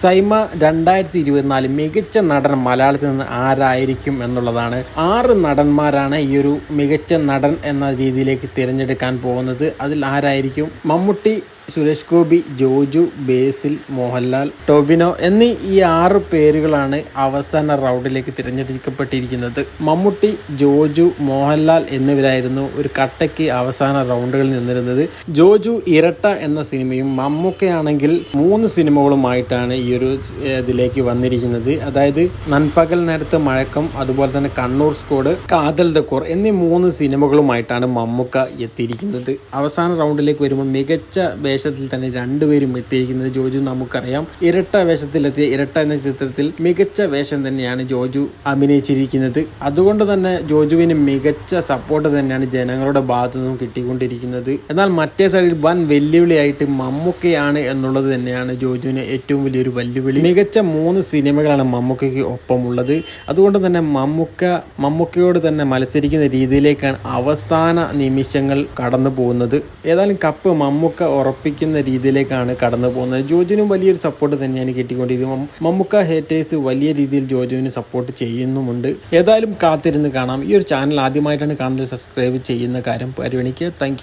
സൈമ രണ്ടായിരത്തി ഇരുപത്തിനാല് മികച്ച നടൻ മലയാളത്തിൽ നിന്ന് ആരായിരിക്കും എന്നുള്ളതാണ്. ആറ് നടന്മാരാണ് ഈ ഒരു മികച്ച നടൻ എന്ന രീതിയിലേക്ക് തിരഞ്ഞെടുക്കാൻ പോകുന്നത്. അതിൽ ആരായിരിക്കും? മമ്മൂട്ടി സുരേഷ് ഗോപി ജോജു ബേസിൽ മോഹൻലാൽ ടൊവിനോ എന്നീ ഈ ആറ് പേരുകളാണ് അവസാന റൗണ്ടിലേക്ക് തിരഞ്ഞെടുക്കപ്പെട്ടിരിക്കുന്നത്. മമ്മൂട്ടി ജോജു മോഹൻലാൽ എന്നിവരായിരുന്നു ഒരു കട്ടയ്ക്ക് അവസാന റൗണ്ടുകളിൽ നിന്നിരുന്നത്. ജോജു ഇരട്ട എന്ന സിനിമയും മമ്മൂക്കയാണെങ്കിൽ മൂന്ന് സിനിമകളുമായിട്ടാണ് ഈ ഒരു ഇതിലേക്ക് വന്നിരിക്കുന്നത്. അതായത് നൻപകൽ നേരത്ത് മഴക്കം അതുപോലെ തന്നെ കണ്ണൂർ സ്കോഡ് കാതൽ ദക്കൂർ എന്നീ മൂന്ന് സിനിമകളുമായിട്ടാണ് മമ്മൂക്ക എത്തിയിരിക്കുന്നത്. അവസാന റൗണ്ടിലേക്ക് വരുമ്പോൾ മികച്ച വേഷത്തിൽ തന്നെ രണ്ടുപേരും എത്തിയിരിക്കുന്നത് ജോജു നമുക്കറിയാം. ഇരട്ട വേഷത്തിലെത്തിയ ഇരട്ട എന്ന ചിത്രത്തിൽ മികച്ച വേഷം തന്നെയാണ് ജോജു അഭിനയിച്ചിരിക്കുന്നത്. അതുകൊണ്ട് തന്നെ ജോജുവിന് മികച്ച സപ്പോർട്ട് തന്നെയാണ് ജനങ്ങളുടെ ഭാഗത്തു നിന്നും കിട്ടിക്കൊണ്ടിരിക്കുന്നത്. എന്നാൽ മറ്റേ സൈഡിൽ വൻ വെല്ലുവിളിയായിട്ട് മമ്മൂക്കയാണ് എന്നുള്ളത് തന്നെയാണ് ജോജുവിന് ഏറ്റവും വലിയൊരു വെല്ലുവിളി. മികച്ച മൂന്ന് സിനിമകളാണ് മമ്മൂക്കയ്ക്ക് ഒപ്പമുള്ളത്. അതുകൊണ്ട് തന്നെ മമ്മൂക്ക മമ്മൂക്കയോട് തന്നെ മത്സരിക്കുന്ന രീതിയിലേക്കാണ് അവസാന നിമിഷങ്ങൾ കടന്നു പോകുന്നത് ഏതായാലും കപ്പ് മമ്മൂക്ക ഉറപ്പിക്കുന്ന രീതിയിലേക്കാണ് കടന്നു പോകുന്നത്. ജോജുവിനും വലിയൊരു സപ്പോർട്ട് തന്നെയാണ് കിട്ടിക്കൊണ്ടിരിക്കുന്നത്. മമ്മുക്ക ഹേറ്റേഴ്സ് വലിയ രീതിയിൽ ജോജുവിന് സപ്പോർട്ട് ചെയ്യുന്നുമുണ്ട്. ഏതായാലും കാത്തിരുന്ന് കാണാം. ഈ ഒരു ചാനൽ ആദ്യമായിട്ടാണ് കാണുന്നത്. സബ്സ്ക്രൈബ് ചെയ്യുന്ന കാര്യം പരിഗണിക്കുക. താങ്ക്